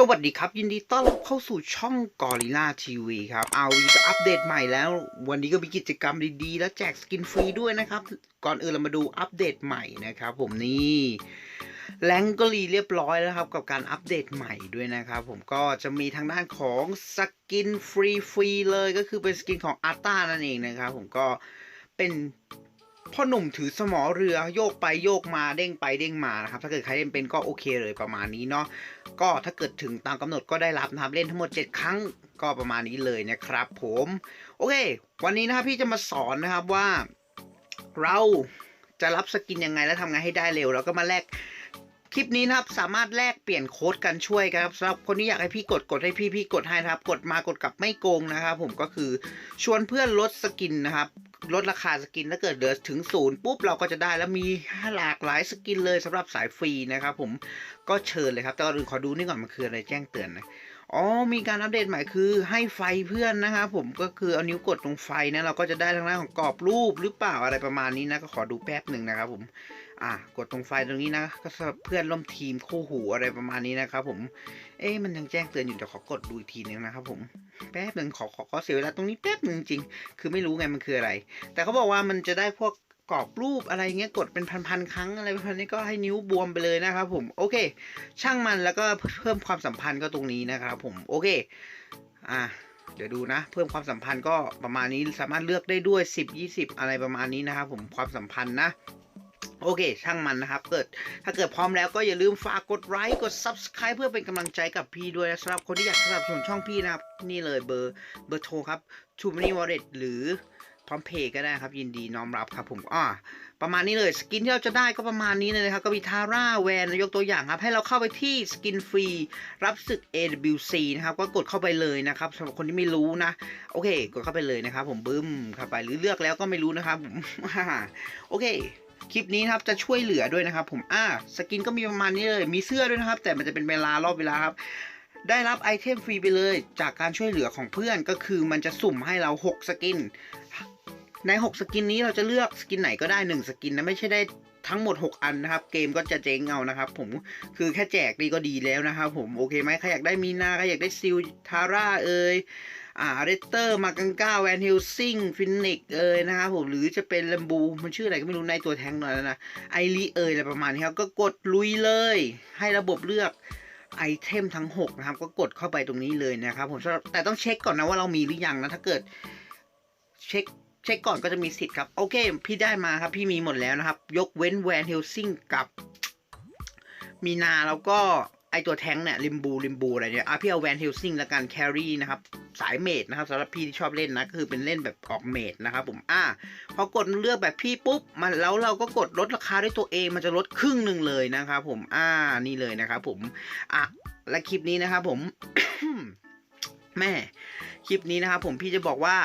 สวัสดีครับ ยินดีต้อนรับเข้าสู่ช่องกอริล่าทีวีครับเอาวีกอัปเดตใหม่แล้ว วันนี้ก็มีกิจกรรมดีๆ และแจกสกินฟรีด้วยนะครับ ก่อนอื่นเรามาดูอัปเดตใหม่นะครับ ผมนี่แรงก็รีเรียบร้อยแล้วครับ กับการอัปเดตใหม่ด้วยนะครับ ผมก็จะมีทางด้านของสกินฟรีฟรีๆเลยก็คือเป็นสกินของอาร์ต้านั่นเองนะครับ ผมก็เป็น พ่อหนุ่มถือสมอเรือโยกไปโยกมาเด้งไปเด้งมานะครับถ้าเกิดใครเล่นเป็นก็โอเคเลยประมาณนี้เนาะก็ถ้าเกิดถึงตามกำหนดก็ได้รับนะครับเล่นทั้งหมด 7 ครั้งก็ประมาณนี้เลยนะครับผมโอเค วันนี้นะครับพี่จะมาสอนนะครับว่า เราจะรับสกินยังไงและทำไงให้ได้เร็ว แล้วก็มาแลก คลิปนี้นะครับสามารถแลกเปลี่ยนโค้ดกันช่วยกันครับสำหรับคนที่อยากให้พี่กดกดให้พี่พี่กดให้นะครับ กดมากดกลับไม่โกงนะครับ ผมก็คือชวนเพื่อนลดสกินนะครับลดราคาสกินถ้าเกิดเดือถึงศูนย์ปุ๊บเราก็จะได้แล้วมีหลากหลายสกินเลยสำหรับสายฟรีนะครับ ผมก็เชิญเลยครับแต่ก่อนอื่นขอดูนี่ก่อนมันคืออะไรแจ้งเตือนนะ อ๋อมีการอัปเดตใหม่คือให้ไฟเพื่อนนะครับผมก็คือเอานิ้วกดตรงไฟนะเราก็จะได้ทางด้านของกรอบรูปหรือเปล่าอะไรประมาณนี้นะก็ขอดูแป๊บหนึ่งนะครับผมอะกดตรงไฟตรงนี้นะก็เพื่อนร่วมทีมคู่หูอะไรประมาณนี้นะครับผมเอ๊ะมันยังแจ้งเตือนอยู่เดี๋ยวขอกดดูอีกทีนึงนะครับผมแป๊บหนึ่งขอขอขอเสียเวลาตรงนี้แป๊บหนึ่งจริง คือไม่รู้ไงมันคืออะไร แต่เขาบอกว่ามันจะได้พวก กรอบรูปอะไรเงี้ยกดเป็นพันๆครั้งอะไรประมาณนี้ก็ให้นิ้วบวมไปเลยนะครับผมโอเค ช่างมันแล้วก็เพิ่มความสัมพันธ์ก็ตรงนี้นะครับผมโอเคอะเดี๋ยวดูนะ เพิ่มความสัมพันธ์ก็ประมาณนี้สามารถเลือกได้ด้วย 10 20 อะไรประมาณนี้นะครับผมความสัมพันธ์นะโอเค ช่างมันนะครับ เกิด ถ้าเกิดพร้อมแล้วก็อย่าลืมฝากกดไลค์กด Subscribe เพื่อเป็นกำลังใจกับพี่ด้วยนะสำหรับคนที่อยากสนับสนุนช่องพี่นะครับ นี่เลยเบอร์เบอร์โทรครับ t o m o n y Wallet หรือ พร้อมเพย์ก็ได้ครับ ยินดีน้อมรับครับผมอ่าประมาณนี้เลยสกินที่เราจะได้ก็ประมาณนี้เลยนะครับก็มีทาร่าแวนยกตัวอย่างครับ ให้เราเข้าไปที่สกินฟรีรับศึก AWC นะครับก็กดเข้าไปเลยนะครับสำหรับคนที่ไม่รู้นะ โอเค กดเข้าไปเลยนะครับ ผมบึ้มเข้าไปหรือเลือกแล้วก็ไม่รู้นะครับผมโอเคคลิปนี้ครับจะช่วยเหลือด้วยนะครับ ผมอ่าสกินก็มีประมาณนี้เลย มีเสื้อด้วยนะครับ แต่มันจะเป็นเวลารอบเวลาครับได้รับไอเทมฟรีไปเลย จากการช่วยเหลือของเพื่อนก็คือมันจะสุ่มให้เรา 6 สกิน ใน 6 สกินนี้เราจะเลือกสกินไหนก็ได้ 1 สกินนะไม่ใช่ได้ทั้งหมด 6 อันนะครับ เกมก็จะเจ๊งเอานะครับ ผมคือแค่แจกนี่ก็ดีแล้วนะครับผมโอเคไหมใครอยากได้มีนาใครอยากได้ซิลทาร่าเอ่ยอ่าเรเตอร์มากังก้าแวนฮิลซิงฟินิกเอยนะครับผมหรือจะเป็นลัมบูมันชื่ออะไรก็ไม่รู้ในตัวแทงหน่อยนะไอรีเอยอะไรประมาณนี้ครับก็กดลุยเลย ให้ระบบเลือกไอเทมทั้ง 6 นะครับ ก็กดเข้าไปตรงนี้เลยนะครับผมแต่ต้องเช็คก่อนนะว่าเรามีหรือยังนะถ้าเกิด เช็คเช็คก่อนก็จะมีสิทธิ์ครับ โอเค พี่ได้มาครับ พี่มีหมดแล้วนะครับ ยกเว้นแวนเฮลซิงกับมีนาแล้วก็ไอตัวแท้งเนี่ยริมบูริมบูอะไรเนี่ยอะพี่เอาแวนเฮลซิงแล้วกันแครี่นะครับ สายเมดนะครับสำหรับพี่ที่ชอบเล่นนะก็คือเป็นเล่นแบบออกเมดนะครับผมอะพอกดเลือกแบบพี่ปุ๊บมันแล้วเราก็กดลดราคาด้วยตัวเองมันจะลดครึ่งหนึ่งเลยนะครับผมอ่านี่เลยนะครับผมอะและคลิปนี้นะครับผม แม่คลิปนี้นะครับผมพี่จะบอกว่า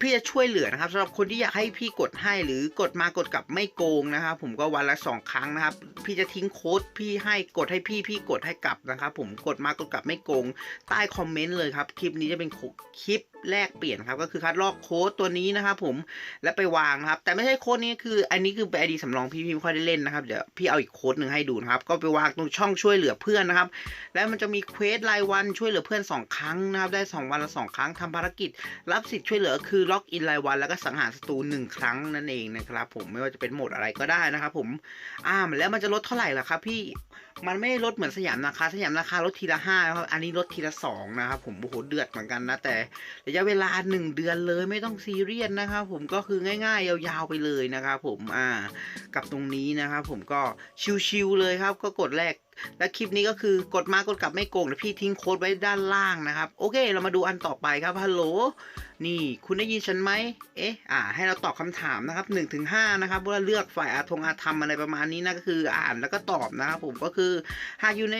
พี่จะช่วยเหลือนะครับสำหรับคนที่อยากให้พี่กดให้หรือกดมากดกลับไม่โกงนะครับ ผมก็วันละสองครั้งนะครับ พี่จะทิ้งโค้ดพี่ให้กดให้พี่พี่กดให้กลับนะครับ ผมกดมากดกลับไม่โกง ใต้คอมเมนต์เลยครับ คลิปนี้จะเป็นคลิปแลกเปลี่ยนครับก็คือคัดลอกโค้ดตัวนี้นะครับผมแล้วไปวางนะครับ แต่ไม่ใช่โค้ดนี้คือ อันนี้คือเป็นไอดีสำรองพี่พี่ไม่ค่อยได้เล่นนะครับเดี๋ยวพี่เอาอีกโค้ดหนึ่งให้ดูนะครับก็ไปวางตรงช่องช่วยเหลือเพื่อนนะครับ แล้วมันจะมีเควสรายวันช่วยเหลือเพื่อน 2 ครั้งนะครับได้2วันละ2ครั้งทำภารกิจ รับสิทธิ์ช่วยเหลือคือล็อกอินรายวัน แล้วก็สังหารศัตรูหนึ่งครั้งนั่นเองนะครับผมไม่ว่าจะเป็นโหมดอะไรก็ได้นะครับผมอ่าแล้วมันจะลดเท่าไหร่ล่ะครับพี่ มันไม่ลดเหมือนสยามราคาสยามราคาลดทีละห้าครับอันนี้ลดทีละสองนะครับผมโอ้โหเดือดเหมือนกันนะแต่ระยะเวลาหนึ่งเดือนเลยไม่ต้องซีเรียสนะครับผมก็คือง่ายๆ ยาวๆไปเลยนะครับผมอ่ากับตรงนี้นะครับผมก็ชิวๆเลยครับก็กดแรก และคลิปนี้ก็คือกดมากดกลับไม่โกงเดี๋ยวพี่ทิ้งโค้ดไว้ด้านล่างนะครับ โอเค เรามาดูอันต่อไปครับฮัลโหลนี่คุณได้ยินฉันไหมเอ๊ะอ่า ให้เราตอบคำถามนะครับ1นถึงหนะครับว่าเลือกฝ่ายอาทงอาธรรมอะไรประมาณนี้นะก็คืออ่านแล้วก็ตอบนะครับผมก็คือหากอยู่ใน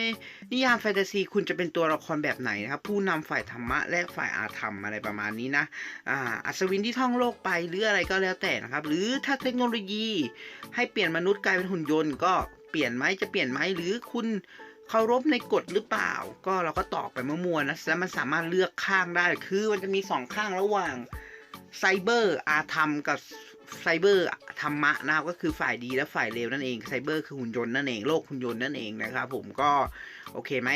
นิยามแฟนตาซี คุณจะเป็นตัวละครแบบไหนนะครับผู้นำฝ่ายธรรมะและฝ่ายอาธรรมอะไรประมาณนี้นะอ่าอัศวินที่ท่องโลกไปหรืออะไรก็แล้วแต่นะครับหรือถ้าเทคโนโลยี ให้เปลี่ยนมนุษย์กลายเป็นหุ่นยนต์ก็ เปลี่ยนไหมจะเปลี่ยนไหมหรือคุณเคารพในกฎหรือเปล่า ก็เราก็ตอบไปมั่วๆนะแล้วมันสามารถเลือกข้างได้คือมันจะมีสองข้างระหว่างไซเบอร์อาธรรมกับไซเบอร์ธรรมะนะครับก็คือฝ่ายดีและฝ่ายเลวนั่นเองไซเบอร์คือหุ่นยนต์นั่นเองโลกหุ่นยนต์นั่นเองนะครับผมก็โอเคไหม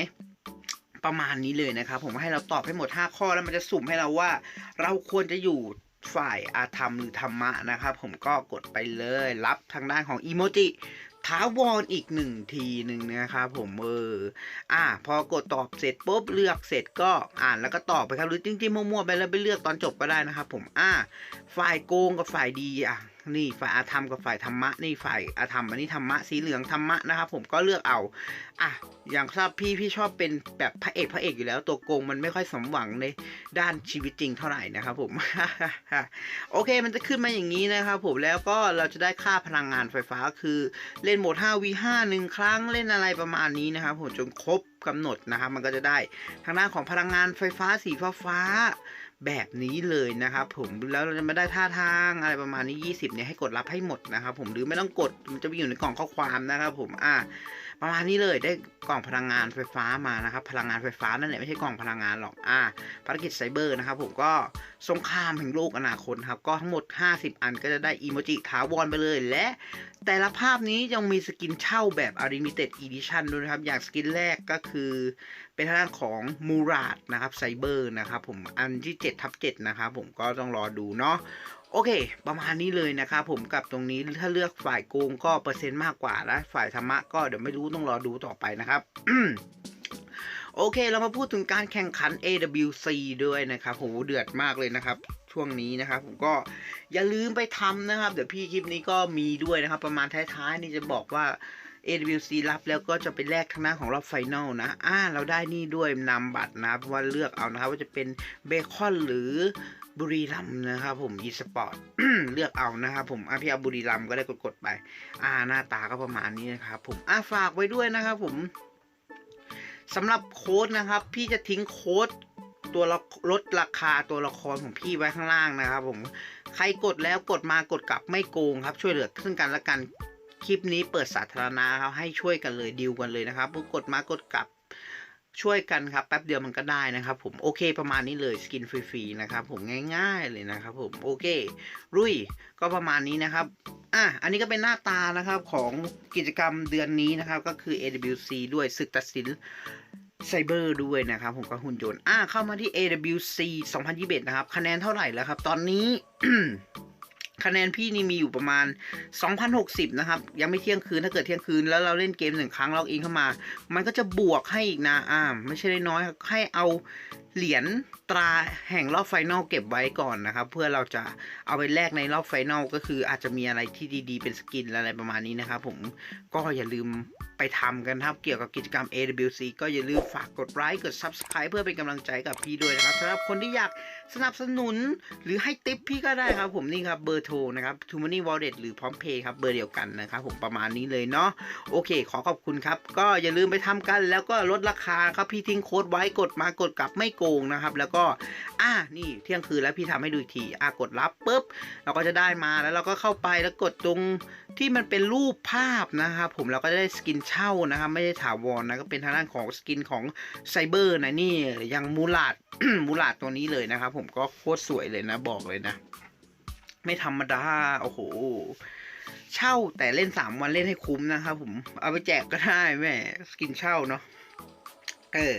ประมาณนี้เลยนะครับผมให้เราตอบให้หมด 5 ข้อแล้วมันจะสุ่มให้เราว่า เราควรจะอยู่ฝ่ายอาธรรมหรือธรรมะนะครับผมก็กดไปเลยรับทางด้านของอีโมจิ ท้าวอนอีกหนึ่งทีหนึ่งนะครับผมเอออ่า พอกดตอบเสร็จปุ๊บเลือกเสร็จก็อ่านแล้วก็ตอบไปครับหรือจริงๆมั่วๆไปแล้วไปเลือกตอนจบก็ได้นะครับผมอ่าฝ่ายโกงกับฝ่ายดีอะ นี่ฝ่ายอาธรรมกับฝ่ายธรรมะนี่ฝ่ายอาธรรมอันนี้ธรรมะสีเหลืองธรรมะนะครับผมก็เลือกเอาอะอย่างทราบพี่พี่ชอบเป็นแบบพระเอกพระเอกอยู่แล้ว ตัวโกงมันไม่ค่อยสมหวังในด้านชีวิตจริงเท่าไหร่นะครับผมโอเคมันจะขึ้นมาอย่างนี้นะครับผมแล้วก็เราจะได้ค่าพลังงานไฟฟ้าคือเล่นโหมด 5v5 หนึ่งครั้งเล่นอะไรประมาณนี้นะครับผมจนครบกำหนดนะครับมันก็จะได้ทางด้านของพลังงานไฟฟ้าสีฟ้าฟ้า แบบนี้เลยนะครับผมแล้วเราจะมาได้ท่าทางอะไรประมาณนี้ 20เนี่ยให้กดรับให้หมดนะครับผมหรือไม่ต้องกดมันจะไปอยู่ในกล่องข้อความนะครับผมอ่า ประมาณนี้เลยได้กล่องพลังงานไฟฟ้ามานะครับ พลังงานไฟฟ้านั่นแหละไม่ใช่กล่องพลังงานหรอกอ่าภารกิจไซเบอร์นะครับผมก็สงครามแห่งโลกอนาคตครับ ก็ทั้งหมด 50 อันก็จะได้อีโมจิถาวรไปเลย และแต่ละภาพนี้ยังมีสกินเช่าแบบ u n l i m i t e d Edition ด้วยนะครับ อย่างสกินแรกก็คือ เป็นทางด้านของมูราดนะครับไซเบอร์นะครับผมอันที่7ทับ7นะครับผมก็ต้องรอดูเนาะ โอเค ประมาณนี้เลยนะครับผมกับตรงนี้ถ้าเลือกฝ่ายโกงก็เปอร์เซ็นต์มากกว่าแล้วฝ่ายธรรมะก็เดี๋ยวไม่รู้ต้องรอดูต่อไปนะครับโอเค เรามาพูดถึงการแข่งขัน AWC ด้วยนะครับโหเดือดมากเลยนะครับช่วงนี้นะครับผมก็อย่าลืมไปทำนะครับ เดี๋ยวพี่คลิปนี้ก็มีด้วยนะครับ ประมาณท้ายๆนี่จะบอกว่า AWC รับแล้วก็จะไปแลกทางหน้าของรอบไฟนอลนะอ่าเราได้นี่ด้วยนำบัตรนะว่าเลือกเอานะครับว่าจะเป็นเบคอนหรือ บุรีรัมนะครับผมอีสปอร์ตเลือกเอานะครับผมอะพี่เอาบุรีรัมก็ได้กดๆไป อ่าหน้าตาก็ประมาณนี้นะครับผมอ่าฝากไว้ด้วยนะครับผมสำหรับโค้ดนะครับ พี่จะทิ้งโค้ดตัวละลดราคาตัวละครของพี่ไว้ข้างล่างนะครับ ผมใครกดแล้วกดมากดกลับไม่โกงครับช่วยเหลือซึ่งกันและกันคลิปนี้เปิดสาธารณะครับให้ช่วยกันเลยดีลกันเลยนะครับกดมากดกลับ ช่วยกันครับแป๊บเดียวมันก็ได้นะครับผมโอเคประมาณนี้เลยสกินฟรีๆนะครับผมง่ายๆเลยนะครับผมโอเครุ่ยก็ประมาณนี้นะครับอะอันนี้ก็เป็นหน้าตานะครับของกิจกรรมเดือนนี้นะครับก็คือ AWC ด้วยศึกตัดสินไซเบอร์ด้วยนะครับผมก็หุ่นยนต์อะเข้ามาที่ AWC 2021 นะครับคะแนนเท่าไหร่แล้วครับ ตอนนี้ คะแนนพี่นี่มีอยู่ประมาณ 2,060 นะครับ ยังไม่เที่ยงคืนถ้าเกิดเที่ยงคืนแล้วเราเล่นเกมหนึ่งครั้งล็อกอินเข้ามา มันก็จะบวกให้อีกนะอ่าไม่ใช่น้อยให้เอา เหรียญตราแห่งรอบไฟนอลเก็บไว้ก่อนนะครับ เพื่อเราจะเอาไปแลกในรอบไฟนอลก็คืออาจจะมีอะไรที่ดีๆ เป็นสกินอะไรประมาณนี้นะครับผมก็อย่าลืมไปทำกันครับเกี่ยวกับกิจกรรม AWC ก็อย่าลืมฝากกดไลค์กด Subscribe เพื่อเป็นกำลังใจกับพี่ด้วยนะครับสำหรับคนที่อยากสนับสนุนหรือให้ติปพี่ก็ได้ครับผมนี่ครับเบอร์โทรนะครับ t o m o n e y Wallet หรือพร้อมเพย์ครับเบอร์เดียวกันนะครับผมประมาณนี้เลยเนาะโอเค ขอขอบคุณครับ ก็อย่าลืมไปทำกันแล้วก็ลดราคาครับพี่ทิ้งโค้ดไว้กดมากดกลับไม่โกงนะครับ แล้วก็อ่านี่เที่ยงคืนแล้วพี่ทำให้ดูอีกทีอ่ากดรับปุ๊บเราก็จะได้มาแล้วเราก็เข้าไปแล้วกดตรงที่มันเป็นรูปภาพนะครับผมเราก็จะได้สกินเช่านะครับไม่ได้ถาวรนะก็เป็นทางด้านของสกินของไซเบอร์นะนี่ยังมูลาดมูลาดตัวนี้เลยนะครับ ผมก็โคตรสวยเลยนะบอกเลยนะ ไม่ธรรมดาโอ้โหเช่าแต่เล่นสามวันเล่นให้คุ้มนะครับผมเอาไปแจกก็ได้แม่สกินเช่าเนาะเออ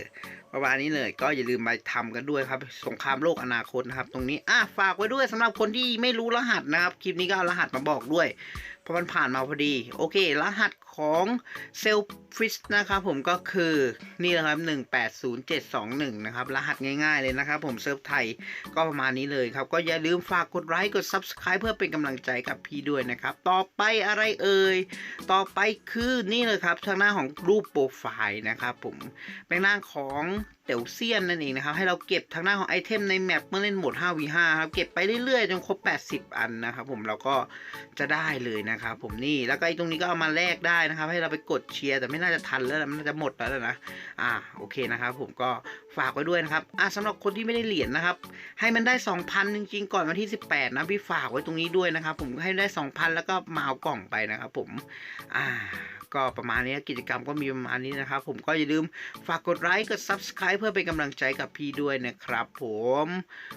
ประมาณนี้เลยก็อย่าลืมไปทำกันด้วยครับ สงครามโลกอนาคตนะครับ ตรงนี้อะฝากไว้ด้วยสำหรับคนที่ไม่รู้รหัสนะครับ คลิปนี้ก็เอารหัสมาบอกด้วย ราะมันผ่านมาพอดี โอเค รหัสของเซลฟิสนะครับผมก็คือนี่นะครับ180721 นะครับ รหัสง่ายๆเลยนะครับผมเซิร์ฟไทยก็ประมาณนี้เลยครับ ก็อย่าลืมฝากกดไลค์กด Subscribe เพื่อเป็นกำลังใจกับพี่ด้วยนะครับ ต่อไปอะไรเอ่ย ต่อไปคือนี่เลยครับทางหน้าของรูปโปรไฟล์นะครับผมเป็นหน้าของ เต๋วเซียนนั่นเองนะครับ ให้เราเก็บทางหน้าของไอเทมในแมปเมื่อเล่นโหมด 5v5 ครับ เก็บไปเรื่อยๆ จนครบ 80 อันนะครับผมเราก็จะได้เลยนะครับผมนี่แล้วก็ไอตรงนี้ก็เอามาแลกได้นะครับ ให้เราไปกดเชียร์แต่ไม่น่าจะทันแล้วมันจะหมดแล้วนะอ่าโอเคนะครับผมก็ฝากไว้ด้วยนะครับอ่าสำหรับคนที่ไม่ได้เหรียญนะครับ ให้มันได้ 2,000 จริงๆ ก่อนวันที่ 18 นะพี่ฝากไว้ตรงนี้ด้วยนะครับผมให้ได้ 2,000 แล้วก็มาเอากล่องไปนะครับผมอ่า ก็ประมาณนี้กิจกรรมก็มีประมาณนี้นะครับ ผมก็อย่าลืมฝากกดไลค์กด Subscribe เพื่อเป็นกำลังใจกับพี่ด้วยนะครับ ผม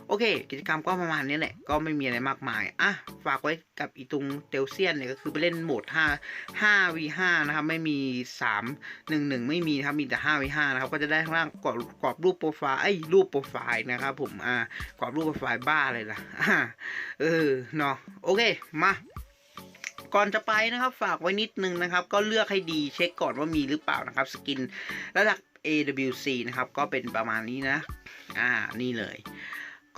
โอเค กิจกรรมก็ประมาณนี้แหละก็ไม่มีอะไรมากมายอะฝากไว้กับอีตุงเตลเซียนเนี่ยก็คือไปเล่นโหมด 5 5 v 5นะครับไม่มี 3 1 1 ไม่มีนะครับมีแต่5 v 5นะครับก็จะได้ข้างล่างกรอบกรอบรูปโปรไฟล์ไอ้รูปโปรไฟล์นะครับผมอ่ากรอบรูปโปรไฟล์บ้าเลยล่ะเออเนาะโอเคมา ก่อนจะไปนะครับฝากไว้นิดนึงนะครับ ก็เลือกให้ดีเช็คก่อนว่ามีหรือเปล่านะครับ สกินระดับ AWC นะครับ ก็เป็นประมาณนี้นะ อ่า นี่เลย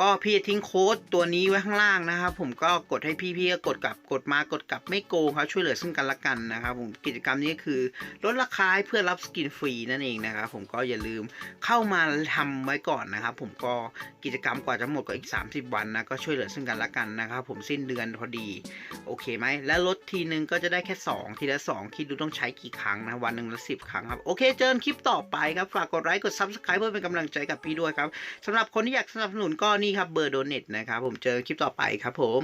ก็พี่ทิ้งโค้ดตัวนี้ไว้ข้างล่างนะครับ ผมก็กดให้พี่พี่ก็กดกลับกดมากดกลับไม่โกงครับช่วยเหลือซึ่งกันและกันนะครับผมกิจกรรมนี้คือลดราคาเพื่อรับสกินฟรีนั่นเองนะครับผมก็อย่าลืมเข้ามาทำไว้ก่อนนะครับ ผมก็กิจกรรมกว่าจะหมดก็อีก 30 วันนะก็ช่วยเหลือซึ่งกันและกันนะครับผมสิ้นเดือนพอดีโอเคไหมแล้วลดทีนึงก็จะได้แค่ 2 ทีละ 2 คิดดูต้องใช้กี่ครั้งนะวันหนึ่งละสิครั้งครับโอเคเจอกันคลิปต่อไปครับฝากกดไลค์กด Subscribe เพื่อเป็นกำลังใจกับพี่ด้วยครับสำหรับคนที่อยากสนับสนุนก็นี่ครับเบอร์โดเน็ตนะครับผมเจอคลิปต่อไปครับผม